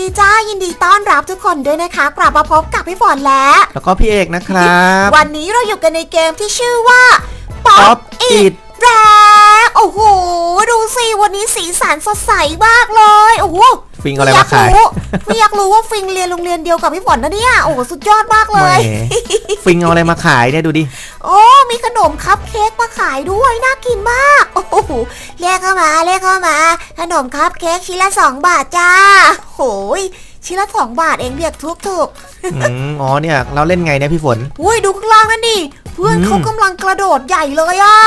ดีจ้ายินดีต้อนรับทุกคนด้วยนะคะ กลับมาพบกับพี่ฝนแล้วแล้วก็พี่เอกนะครับ วันนี้เราอยู่กันในเกมที่ชื่อว่า Pop Pop It It แรกโอ้โห ดูสิ วันนี้สีสันสดใสมากเลย โอ้โห ฟิงเอาอะไรมาขายไม่อยกรู้ไม่อยากรู้ว่าฟิงเรียนโรงเรียนเดียวกับพี่ฝนนะเนี่ย โอ้โหสุดยอดมากเลแหมยฟิงเอาอะไรมาขายเนี่ยดูดิ โอ้มีขนมคัพเค้กมาขายด้วยน่ากินมาก โอ้โหเรียกเข้ามาเรียกเข้ามา ขนมคัพเค้กชิ้นละสองบาทจ้าโหยชิ้นละสองบาทเองเรียกทุกถูกอืมอ๋อเนี่ยเราเล่นไงเนี่ยพี่ฝนๆอุ้ยดูข้างล่างนั่นดิเพื่อนอืมเขากำลังกระโดดใหญ่เลยอะ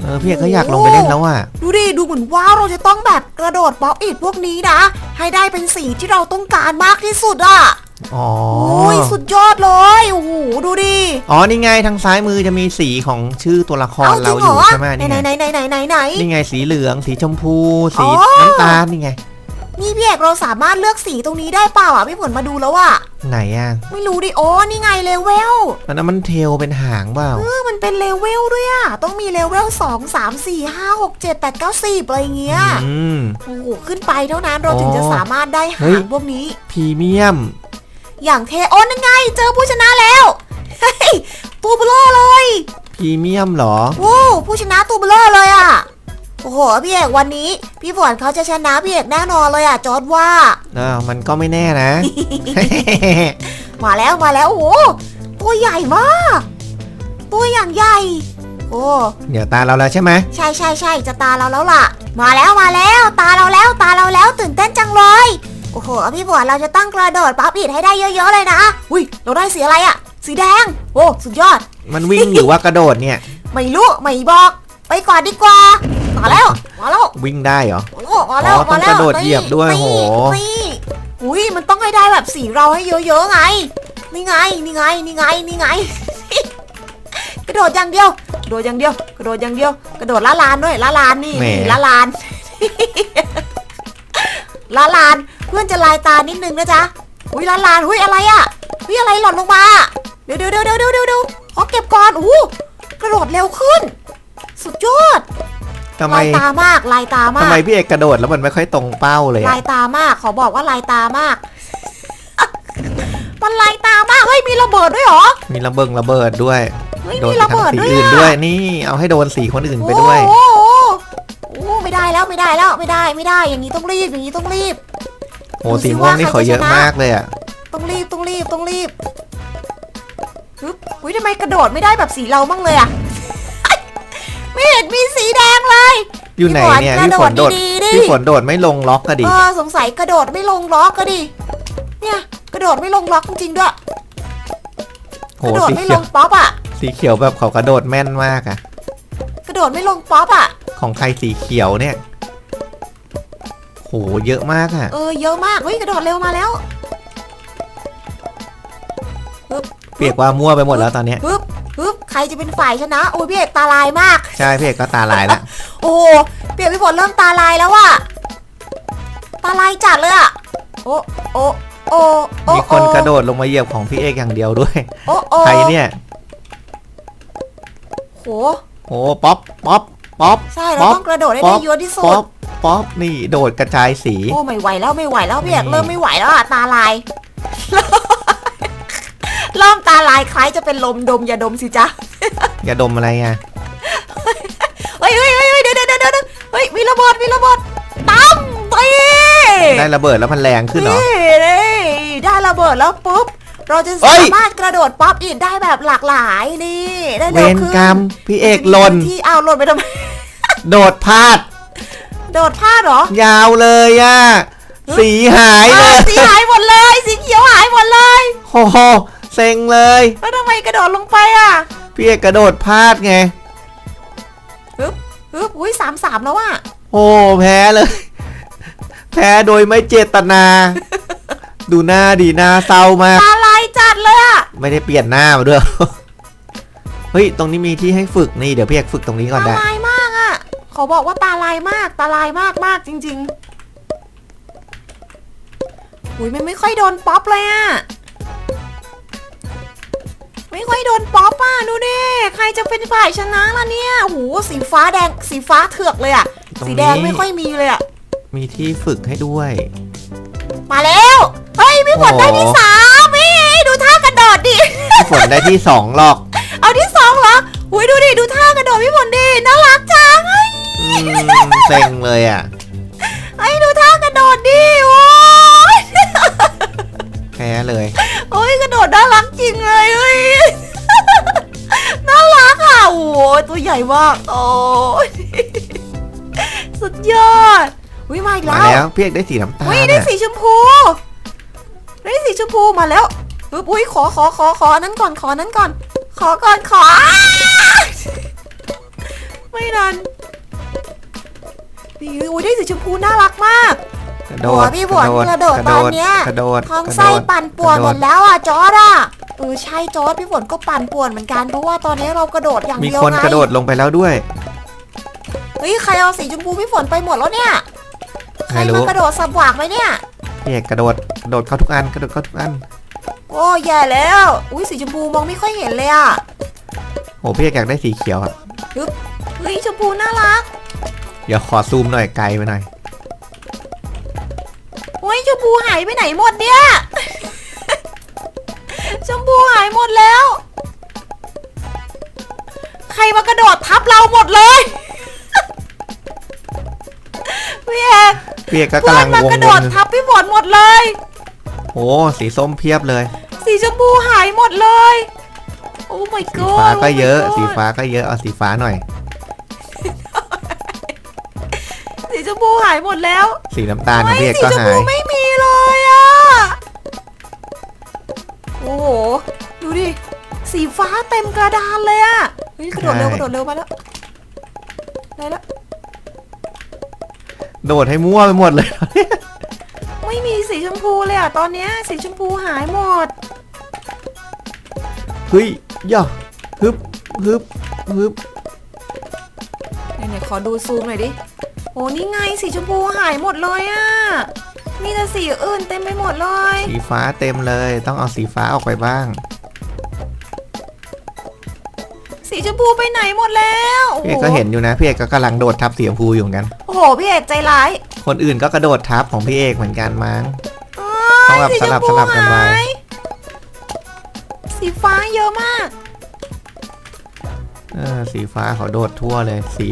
เออพี่เอกก็อยากลงไปเล่นแล้วอะ ดูดิ ดูเหมือนว่าเราจะต้องแบบกระโดดป๊อปอิดพวกนี้นะ ให้ได้เป็นสีที่เราต้องการมากที่สุดอะอ๋อโอ้ยสุดยอดเลย โอ้โห ดูดิ อ๋อ นี่ไงทางซ้ายมือจะมีสีของชื่อตัวละครเอาจเราริงอเหรยู่อใช่ไหมนี่ไหนไงไหนไหนไหนไหนไหนนี่ไงสีเหลือง สีชมพู สีอ๋อน้ำตาลนี่ไง นี่พี่เอกเราสามารถเลือกสีตรงนี้ได้เปล่าอะพี่ผลมาดูแล้วอะ ไหนอะไม่รู้ดิโอ้นี่ไงเลเวลอันนั้นมันเทลเป็นหางเปล่า เออมันเป็นเลเวลด้วยอะ ต้องมีเลเวล2 3 4 5 6 7 8 9 10อะไรเงี้ยอืม โอ้โหขึ้นไปเท่านั้นเราอ๋อถึงจะสามารถได้เฮ้หายงพวกนี้ พรีเมียม อย่างเทโอ้นั่นไง เจอผู้ชนะแล้วเฮ้ยตัวเบลอเลยพรีเมียมเหรอโว้วผู้ชนะตัวเบลอเลยอะ โอ้โหพี่เอกวันนี้ พี่ฝนเขาจะชนะพี่เอกแน่นอนเลยอะจอร์ดว่าอ้าวมันก็ไม่แน่นะ มาแล้วมาแล้วโอ้โหตัวใหญ่มากตัวอย่างใหญ่ โอ้เดี๋ยวตาเราแล้วใช่ไหมใช่ใช่ใช่จะตาเราแล้วล่ะ มาแล้วมาแล้วตาเราแล้วตาเราแล้วตื่นเต้นจังเลยโอ้โหพี่ฝนเราจะตั้งกระโดดปั๊บอิดให้ได้เยอะๆเลยนะอุ้ยเราได้สีอะไรอะสีแดง โอ้สุดยอด มันวิ่งหรือว่ากระโดดเนี่ย ไม่รู้ไม่บอก ไปก่อนดีกว่า มาแล้วมาแล้ววิ่งได้เหรอโอ้มาแล้วอ๋อต้องมาแล้วกระโดดเหยียบด้วยนี่โหนี่อุ้ยมันต้องให้ได้แบบสีเราให้เยอะๆไงนี่ไงนี่ไงนี่ไงนี่ไง กระโดดอย่างเดียวกระโดดอย่างเดียวกระโดดอย่างเดียว กระโดดละลานด้วยละลานนี่แหมนี่ละลานละลานเพื่อนจะลายตานิดนึงนะจ๊ะอุ้ยละลานอุ้ยอะไรอะอุ้ยอะไรหล่นลงมาเดี๋ยวเดี๋ยวเดี๋ยวเดี๋ยวเดี๋ยวเดี๋ยวขอเก็บก่อนอู้กระโดดเร็วขึ้น สุดยอด ทำไมลายตามากลายตามากทำไมพี่เอกกระโดดแล้วมันไม่ค่อยตรงเป้าเลยลาอะยตามากขอบอกว่าลายตามาก มันลายตามากเฮ้ยมีระเบิดด้วยเหรอมีระเบิงระเบิดด้วย เฮ้ยโดนมีไประทั้เบิงดสีด้วยอื่นอะด้วยนี่เอาให้โดนสีคนอื่นไปด้วย โอ้โหโอ้โหไม่ได้แล้วไม่ได้แล้วไม่ได้ไม่ได้ อย่างนี้ต้องรีบอย่างนี้ต้องรีบ โอ้สีม่วงนี่เขาเยอะมากเลยอะต้องรีบต้องรีบต้องรีบฮึบอุ้ยทำไมกระโดดไม่ได้แบบสีเราบ้างเลยอะ ไม่เห็นมีสีแดงเลยอยู่ไหนเนี่ยพี่พี่ฝฝนนโดดดีๆดิพี่ฝนโดดไม่ลงล็อกก็ดิเออสงสัยกระโดดไม่ลงล็อกก็ดิ เนี่ยกระโดดไม่ลงล็อกจริงๆด้วยโหกระโดดสีไม่เขีลยวงป๊อปอะสีเขียวแบบเขากระโดดแม่นมากอะ กระโดดไม่ลงป๊อปอะของใครสีเขียวเนี่ย โหเยอะมากอะ เออเยอะมากเฮ้ยกระโดดเร็วมาแล้ว เปียกว่ามั่วไปหมดแล้วตอนเนี้ยฮึบฮึบใค รจะเป็นฝ่ายชนะโอ้ยพี่เอกตาลายมาก ใช่พี่เอกก็ตาลายละโอ้พี่เอกพี่ฝนเริ่มตาลายแล้วอะตาลายจัดเลยอะโอ้โอ้โอ้โอ้มีคนกระโดดลงมาเหยียบของพี่เอกอย่างเดียวด้วยโอ้โอ้ใครเนี่ยโหโหป๊อปป๊อปป๊อปใช่เราต้องกระโดดให้ป๊ได้อปเยอะที่สุป๊อดปป๊อปนี่โดดกระจายสีโอ้ไม่ไหวแล้วไม่ไหวแล้วพี่เอกนี่เริ่มไม่ไหวแล้วอะตาลายเริ่มตาลายคล้ายจะเป็นลมดมอย่าดมสิจ๊ะ อย่าดมอะไรอะเฮ้ยเฮ้ยเฮ้ยเฮ้ยเดี๋ยวเดี๋ยวเดี๋ยวเดี๋ยวเฮ้ยมีระเบิดมีระเบิดตั้มตีได้ระเบิดแล้วมันแรงขึ้นเหรอนี่นี่ได้ระเบิดแล้วปุ๊บเราจะเฮ้สายมารถกระโดดป๊อปอินได้แบบหลากหลายนี่ได้เวเร็วรขึ้นกรรมพี่เอกหล่นที่เอาวหล่นไปทำไมโดดพลาด โดดพลาดเหรอ ยาวเลยอะสีหายเลอ้าวยสีหายหมดเลย สีเขียวหายหมดเลยโอ้โหเซ็งเลยแล้วทำไมกระโดดลงไปอะ พี่เอกกระโดดพลาดไง ฮึบฮึบอุ้ยสามสามแล้วอะโอ้แพ้เลย แพ้โดยไม่เจตนา ดูหน้าดีหน้าเศร้ามาก ตาลายจัดเลยอะไม่ได้เปลี่ยนหน้ามาด้วย เฮ้ย ตรงนี้มีที่ให้ฝึกนี่ เดี๋ยวพี่เอกฝึกตรงนี้ก่อนตาได้ ลายมากอะขอบอกว่าตาลายมากตาลายมากมากจริง ๆ อุ้ยมันไม่ค่อยโดนป๊อปเลยอะไม่ค่อ ยโดนป๊อปอะดูดิใครจะเป็นฝ่ายชนะล่ะเนี่ยโอ้โหสีฟ้าแดงสีฟ้าเถือกเลยอะตรงนี้ สีแดงไม่ค่อยมีเลยอะมีที่ฝึกให้ด้วย มาแล้วเฮ้ยพี่ฝนโอ้โห ได้ที่สามนี่ดูท่ากระโดดดิ พี่ฝนได้ที่สองหรอกเอาที่สองเหรออุ้ยดูดิดูท่ากระโดดพี่ฝนดิน่ารักจังเฮ้ยอืมเซ็งเลยอะ เฮ้ยดูท่ากระโดดดิโอ้ยแพ้เลย โอ้ยกระโดดน่ารักจริงเลยเฮ้ยน่ารักอะ โอ้ยตัวใหญ่มาก โอ้ยสุดยอดอุ้ยมาอีกมาแล้วแล้วพี่เอกได้สีน้ำตาลอุ้ยได้น่ะสีชมพู ได้สีชมพูมาแล้วปึ๊บอุ้ยขอขอขอขออันนั้นก่อนขออันนั้นก่อน ขอก่อนขอ ไม่นานนี่อุ้ยได้สีชมพูน่ารักมาก กระโดโอ้ดพี่ฝนกระโดดตอนเนี้ยกระโดดท้องกระโดไส้ดปั่นป่วนหมดแล้วอะจอร์ดอะเออใช่จอร์ดพี่ฝนก็ปั่นป่วนเหมือนกันเพราะว่าตอนนี้เรากระโดดอย่างมีเดียวคนไงกระโดดลงไปแล้วด้วยเฮ้ยใครเอาสีชมพูพี่ฝนไปหมดแล้วเนี่ยใครไม่รู้มากระโดดสับหวากไหมเนี่ยพี่เอกกระโดดกระโดดเข้าทุกอันกระโดดเข้าทุกอัน โอ้แย่แล้ว อุ้ยสีชมพูมองไม่ค่อยเห็นเลยอะโหพี่เอกอยากได้สีเขียวอะเฮ้ยชมพูน่ารักเดี๋ยวขอซูมหน่อยไกลไปหน่อยเฮ้ ยชมพูหายไปไหนหมดเนี่ย ชมพูหายหมดแล้ว ใครมากระโดดทับเราหมดเลยพี่เอกพี่เอกก็เพื่กำอลันงมาวงกระโดวดนทับพี่ฝนหมดเลย โอ้สีส้มเพียบเลย สีชมพูหายหมดเลย โอ้ my สี god ฟ้าก็เยอะ oh my god สีฟ้าก็เยอะเอาสีฟ้าหน่อย สีชมพูหายหมดแล้วสีน้ำตาลของเฮ้ยพี่เอกสีก็ชมหาพูย ไม่ ห ดูดิ สีฟ้าเต็มกระดานเลยอะเฮ้ยกระโดดเร็วกระโดดเร็วมาแล้วได้แล้ว โดดให้มั่วไปหมดเลย ไม่มีสีชมพูเลยอะตอนเนี้ยสีชมพูหายหมด เฮ้ยย่าฮึบฮึบฮึบไหนๆขอดูซูมหน่อยดิ โอ้นี่ไงสีชมพูหายหมดเลยอะ มีแต่สีอื่นเต็มไปหมดเลย สีฟ้าเต็มเลย ต้องเอาสีฟ้าออกไปบ้าง สีชมพูไปไหนหมดแล้วโอ้พี่โหเอกก็เห็นอยู่นะพี่เอกก็กำลังโดดทับสีชมพูอยู่เหมือนกัน โอ้โหพี่เอกใจร้ายคนอื่นก็กระโดดทับของพี่เอกเหมือนกันมั้ง อ้าต้องแบบสีชมพูสลับๆกันไว้หายสีฟ้าเยอะมาก เออสีฟ้าเขาโดดทั่วเลย สี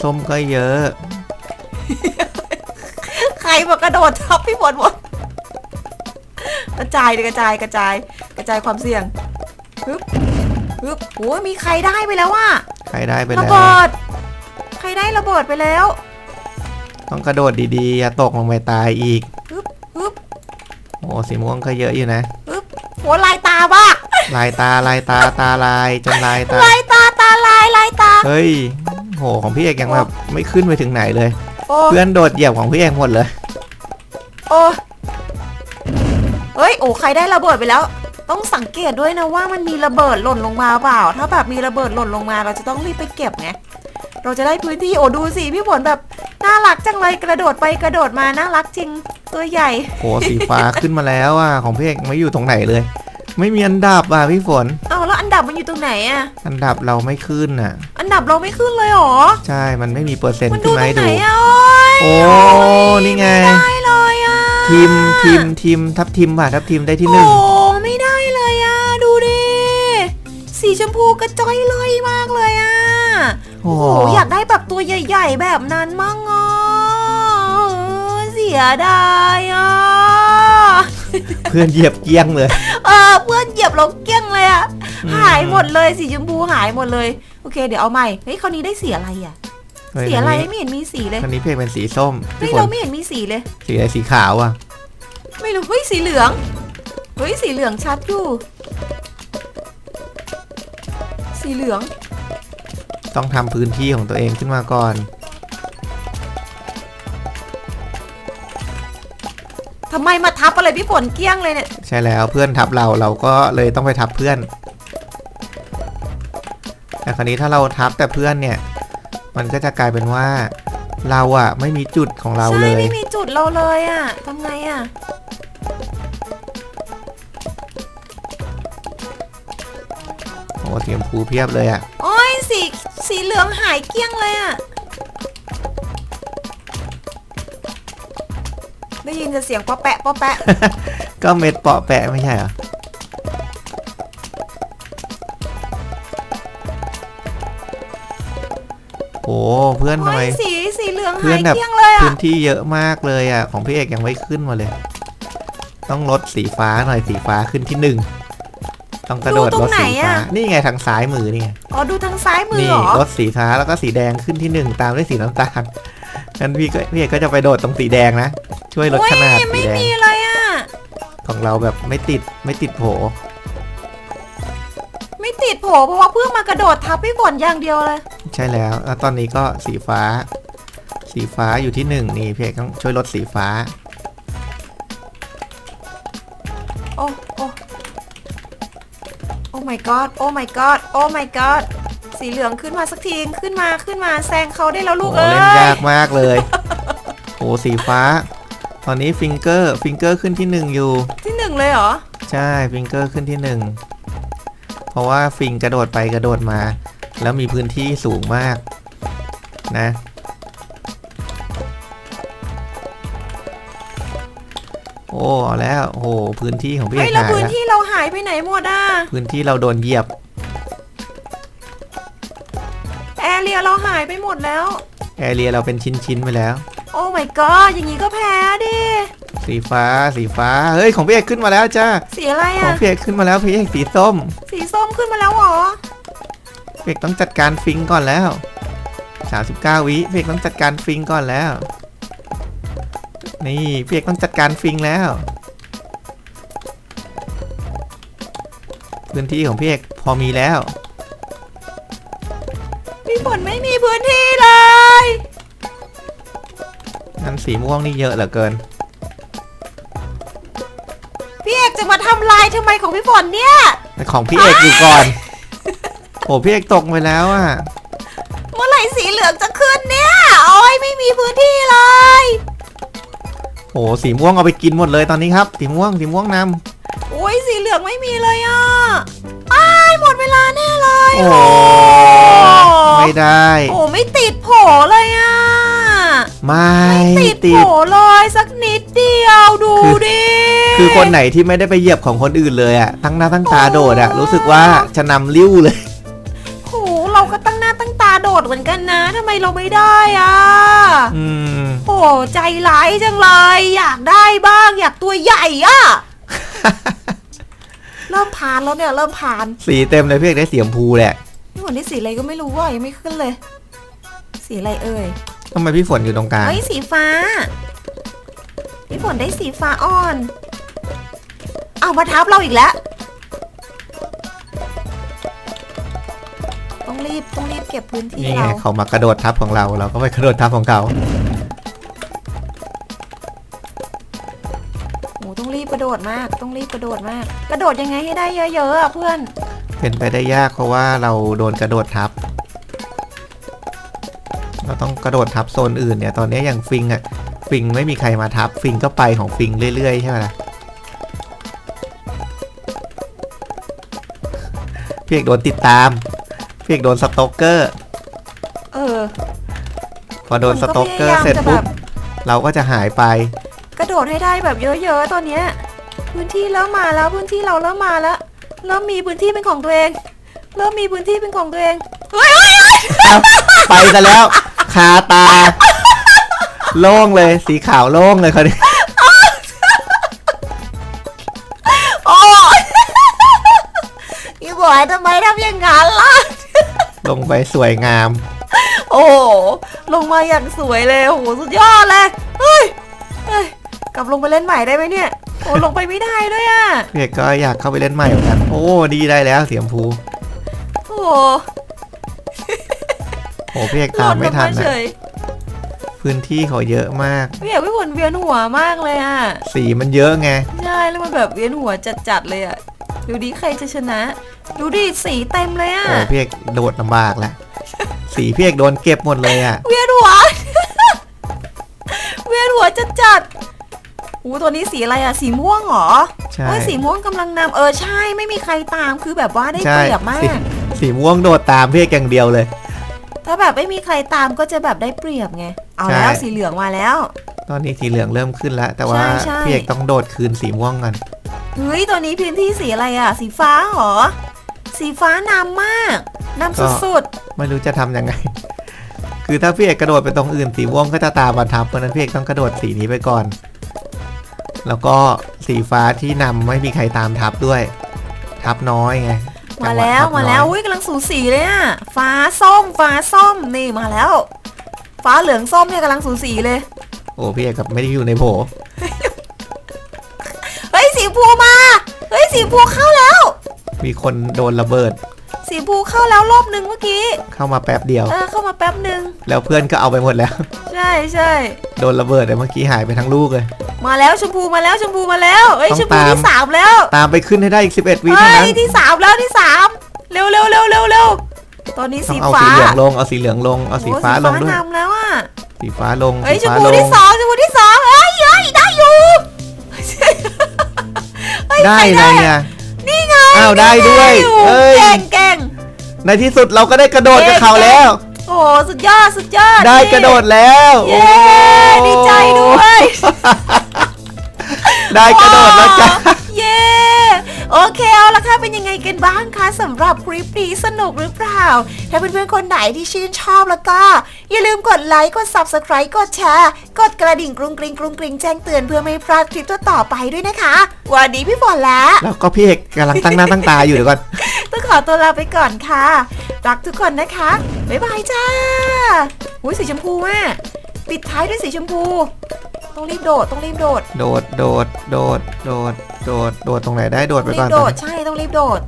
ส้มก็เยอะใค รมากระโดดทับพี่ฝนหมดกระจายเลยกระจายกระจาย กระจายความเสี่ยงฮึบฮึบโอ้ยมีใครได้ไปแล้วว่ะใครได้ไประแล้ว เบิดใครได้ระเบิดไปแล้วต้องกระโดดดีๆ อย่าตกลงไปตายอีก ฮึบฮึบโอ้สีม่วงก็เยอะอยู่นะ ฮึบโหลายตาบ้าลายตาลายตาตาลายจนลายตา ลายตาตาลายลายตา เฮ้ย โหของพี่เอกยังแบบไม่ขึ้นไปถึงไหนเลย โอ้เพื่อนโดดเหยียบของพี่เอกหมดเลย โอ้เฮ้ยโอ้ใครได้ระเบิดไปแล้ว ต้องสังเกตด้วยนะว่ามันมีระเบิดหล่นลงมาเปล่า ถ้าแบบมีระเบิดหล่นลงมา เราจะต้องรีบไปเก็บไงเราจะได้พื้นที่โอ้ดูสิพี่ฝนแบบน่ารักจังเลยกระโดดไปกระโดดมาน่ารักจริงตัวใหญ่ โหสีฟ้า ขึ้นมาแล้วอะของพี่เอกไม่อยู่ตรงไหนเลย ไม่มีอันดับอะพี่ฝน เอาแล้วอันดับมันอยู่ตรงไหนอะอันดับเราไม่ขึ้นอะ อันดับเราไม่ขึ้นเลยเหรอใช่มันไม่มีเปอร์เซ็นต์มันขึ้ดูนตมารงให้ไหนดู อะโอ้นี่ไง ไม่ได้เลยอะ ทีมทีมทีมทับทีมป่ะทับทีมได้ที่หนึ่งโอ้ไม่ได้เลยอะดูดิสีชมพูกระจ้อยเลยมากเลยอะโอ้โอ้โหอยากได้แบบตัวใหญ่ ๆ แบบนั้นมั่งอะเออเสียดายอะเพื่อนเหยียบเกี้ยงเลย เออเพื่อนเหยียบเราเกี้ยงเลยอะอืมหายหมดเลยสีชมพูหายหมดเลย โอเค เดี๋ยวเอาใหม่เฮ้ยคราวนี้ได้สีอะไรอะเฮ้ย สีอะไรคันนี้ไม่เห็นมีสีเลยคันนี้เพลงเป็นสีส้มเฮ้พี่ยฝนเราไม่เห็นมีสีเลย สีอะไรสีขาวอะ ไม่รู้เฮ้ยสีเหลืองเฮ้ยสีเหลืองชัดอยู่ สีเหลือง ต้องทำพื้นที่ของตัวเองขึ้นมาก่อนทำไมมาทับอะไรพี่ฝนเกี้ยงเลยเนี่ยใช่แล้วเพื่อนทับเราเราก็เลยต้องไปทับเพื่อนแต่คราวนี้ถ้าเราทับแต่เพื่อนเนี่ย มันก็จะกลายเป็นว่า เราอะไม่มีจุดของเราเลใช่ย ไม่มีจุดเราเลยอะทำไงอะโอ้สีชมพูเพียบเลยอะโอ้ยสีสีเหลืองหายเกลี้ยงเลยอะได้ยินแต่เสียงป๊อแปะป๊อแปะ ก็เม็ดเปาะแปะไม่ใช่เหรอ เพื่อนทำไมโอ้ยสีสีเหลืองเพื่อหานยแบบเกลี้ยงเลยพื้อะนที่เยอะมากเลยอะ ของพี่เอกยังไม่ขึ้นมาเลย ต้องลดสีฟ้าหน่อยสีฟ้าขึ้นที่หนึ่งต้องกระโดดลดสีฟ้านี่ไงทางซ้ายมือนี่ไงอ๋อดูทางซ้ายมือนี่เหรอลดสีฟ้าแล้วก็สีแดงขึ้นที่หนึ่งตามด้วยสีน้ำตาลงั้นพี่ก็พี่เอกก็จะไปโดดตรงสีแดงนะช่วยลดโอ้ยขนาดสีไม่แดงมีเลยอะของเราแบบไม่ติดไม่ติดโผไม่ติ ดโผเพราะว่าเพื่อนมากระโดดทับพี่ฝนอย่างเดียวเลย ใช่แล้วแล้วตอนนี้ก็สีฟ้า สีฟ้าอยู่ที่หนึ่งนี่พี่เอกต้องช่วยลดสีฟ้า โอ้โอ้โอ้ my god โอ้ my god โอ้ my god สีเหลืองขึ้นมาสักทีขึ้นมาขึ้นมาแซงเขาได้แล้วลูโอ้กเอ้เล่นยยากมากเลย โอ้สีฟ้า ตอนนี้ฟิงเกอร์ฟิงเกอร์ขึ้นที่หนึ่งอยู่ ที่หนึ่งเลยเหรอ ใช่ฟิงเกอร์ขึ้นที่หนึ่ง เพราะว่าฟิงกระโดดไปกระโดดมา แล้วมีพื้นที่สูงมากนะ โอ้เอาแล้วโอ้โหพื้นที่ของพี่เอเฮ้ยกแล้วหายพื้นแล้วที่เราหายไปไหนหมดอะพื้นที่เราโดนเหยียบ แอร์เรียเราหายไปหมดแล้ว แอเรียเราเป็นชิ้นๆไปแล้ว โอ้ my god อย่างนี้ก็แพ้ดิ สีฟ้าสีฟ้า เฮ้ยของพี่เอกขึ้นมาแล้วจ้าสีอะไรของอะ พี่เอกขึ้นมาแล้วพี่เอกสีส้มสีส้มขึ้นมาแล้วเหรอ พี่เอกต้องจัดการฟิงก่อนแล้ว 39 วิพี่เอกต้องจัดการฟิงก่อนแล้ว นี่พี่เอกต้องจัดการฟิงแล้ว พื้นที่ของพี่เอกพอมีแล้ว พี่ฝนไม่มีพื้นที่เลย นั้นสีม่วงนี่เยอะเหลือเกินำลายทำไมของพี่ฝนเนี่ย แต่ของพี่เอกอยู่ก่อน โอ้พี่เอกตกไปแล้วอะ เมื่อไหร่สีเหลืองจะขึ้นเนี่ยโอ้ยไม่มีพื้นที่เลย โอ้สีม่วงเอาไปกินหมดเลยตอนนี้ครับ สีม่วงสีม่วงนำโอ้ยสีเหลืองไม่มีเลยอะอ้ายหมดเวลาแน่เลยโอ้ไม่ได้ โอ้ไม่ติดโผเลยอะ ไม่ติดติโผดเลยสักนิดเดียวดูคือ ดิคือคนไหนที่ไม่ได้ไปเหยียบของคนอื่นเลยอะทั้งหน้าทั้งตาโดดอะรู้สึกว่าจะนำริ้วเลยโอ้เราก็ตั้งหน้าตั้งตาโดดเหมือนกันนะทำไมเราไม่ได้อะอืมโอ้ใจร้ายจังเลย อยากได้บ้าง อยากตัวใหญ่อะ เริ่มผ่านแล้วเนี่ยเริ่มผ่านสีเต็มเลยพี่เอกได้สีชมพูแหละพี่ฝนได้สีอะไรก็ไม่รู้ว่ายังไม่ขึ้นเลย สีอะไรเอ่ย ทำไมพี่ฝนอยู่ตรงกลางเฮ้ยสีฟ้า พี่ฝนได้สีฟ้าอ่อน เอามาทับเราอีกแล้ว ต้องรีบต้องรีบเก็บพื้นที่นี่ไงเรา เขามากระโดดทับของเราเราก็ไปกระโดดทับของเขาโอ้ต้องรีบกระโดดมาก ต้องรีบกระโดดมาก กระโดดยังไงให้ได้เยอะๆอะเพื่อน เป็นไปได้ยากเพราะว่าเราโดนกระโดดทับ เราต้องกระโดดทับโซนอื่นเนี่ยตอนนี้อย่างฟิงอะฟิงไม่มีใครมาทับฟิงก็ไปของฟิงเรื่อยๆใช่ไหมล่ะพี่เอกโดนติดตามพี่เอกโดนสโตกเกอร์ เออ พอโดนสโตกเกอร์เสร็จปุ๊บเราก็จะหายไป กระโดดให้ได้แบบเยอะๆตอนเนี้ยพื้นที่เริ่มมาแล้วพื้นที่เราเริ่มมาแล้วเริ่มมีพื้นที่เป็นของตัวเองเริ่มมีพื้นที่เป็นของตัวเองเฮ้ยเฮ้ยเฮ้ยครับไปซะแล้ว คาตา โล่งเลยสีขาวโล่งเลยเขาวนี้โอ้ยพี่บอยทำไมทำอย่างนั้นล่ะ ลงไปสวยงาม โอ้โหลงมาอย่างสวยเลย โอ้โห สุดยอดเลย เฮ้ยเฮ้ย กลับลงไปเล่นใหม่ได้ไหมเนี่ย โอ้ลงไปไม่ได้ด้วยอะพี่เอกก็อยากเข้าไปเล่นใหม่เหมือนกันโอ้ดีได้แล้วเสียมพู โอ้โอ้พี่เอกหตาล่มนลไม่งทัมานนะเฉยพื้นที่เขาเยอะมากพี่อยากพี่ฝนเวียนหัวมากเลยอะ สีมันเยอะไง ใช่แล้วมันแบบเวียนหัวจัดๆเลยอะ ดูดิใครจะชนะ ดูดิสีเต็มเลยอะ โอ้พี่เอกโดดลำบากแล้วสีพี่เอกโดนเก็บหมดเลยอะ เวียนหัว เวียนหัวจัดๆอู้ตัวนี้สีอะไรอะ สีม่วงเหรอ ใช่โอ้ยสีม่วงกำลังนำเออใช่ไม่มีใครตามคือแบบว่าได้ใช่เปรียบมาสีกสีม่วงโดดตามพี่เอกอย่างเดียวเลยแต่ ถ้าแบบไม่มีใครตามก็จะแบบได้เปรียบไง เอาแล้วสีเหลืองมาแล้ว ตอนนี้สีเหลืองเริ่มขึ้นแล้ว แต่ว่าใช่ใช่พี่เอกต้องโดดคืนสีม่วงกันเฮ้ยตัวนี้พื้นที่สีอะไรอะ สีฟ้าเหรอ สีฟ้านำมากนำสุดไม่รู้จะทำยังไง คือถ้าพี่เอกกระโดดไปตรงอื่นสีม่วงก็จะตามมาทับเพราะฉะนั้นพี่เอกต้องกระโดดสีนี้ไปก่อน แล้วก็สีฟ้าที่นำไม่มีใครตามทับด้วย ทับน้อยไงๆ มาแล้วจังหะทับมาแล้วน้อยอุ้ยกำลังสูสีเลยอะฟ้าส้มฟ้าส้มนี่มาแล้ว ฟ้าเหลืองส้มเนี่ยกำลังสูสีเลย โอ้พี่เอกกับไม่ได้อยู่ในโผเฮ้ยสีพูมาเฮ้ยสีพูเข้าแล้ว มีคนโดนระเบิด สีพูเข้าแล้วรอบหนึ่งเมื่อกี้ เข้ามาแป๊บเดียวเออเข้ามาแป๊บหนึ่งแล้วเพื่อนก็เอาไปหมดแล้ว ใช่ใช่โดนระเบิดแต่เมื่อกี้หายไปทั้งลูกเลย มาแล้วชมพูมาแล้วชมพูมาแล้วเอ้ยต้องชมพูตามที่สามแล้วตามไปขึ้นให้ได้อีก 11วิเฮ้เท่านั้นยที่สามแล้วที่สามเร็วเร็วเร็วเร็วเร็วตอนนี้ต้อสีงเอาฟ้าสีเหลืองลง เอาสีเหลืองลง เอาสีโอ้ฟ้าลงด้วย นำแล้วอะสีฟ้าลงเฮ้ยสีชมฟ้าพูลง ที่สองชมพูที่สองเอ้ยเอ้ยได้อยู่เฮ้ยได้ใครเลยเนี่ยนี่ไงอ้าวได้ด้วยอยู่เอ้ย เก่งเก่ง ในที่สุดเราก็ได้กระโดดกับเขาแล้ว โอ้โหสุดยอดสุดยอดได้กระโดดแล้วเย้โอ้ ดีใจด้วย ได้กระโดดแล้วจ้ะ เย้ โอเคเอาละค่ะเป็นยังไงกันบ้างคะสำหรับคลิปนี้สนุกหรือเปล่า ถ้าเพื่อนๆคนไหนที่ชื่นชอบแล้วก็ อย่าลืมกดไลค์ กด subscribe กดแชร์ กดกระดิ่งกรุงกริงกรุงกริงแจ้งเตือนเพื่อไม่ให้พลาดคลิปต่อๆไปด้วยนะคะ วันนี้พี่ฝนและแล้วก็พี่เอกกำลังตั้งหน้าตั้งตาอยู่เดี๋ยวก่อน ต้องขอตัวลาไปก่อนค่ะ รักทุกคนนะคะ บ๊ายบายจ้าอุ้ยสีชมพูอะปิดท้ายด้วยสีชมพู ต้องรีบโดดต้องรีบโดดโดดโดดโดดโดดโดดโดดตรงไหนได้โดดไปรีก่อบนโดตอนดนี้ใช่ต้องรีบโดด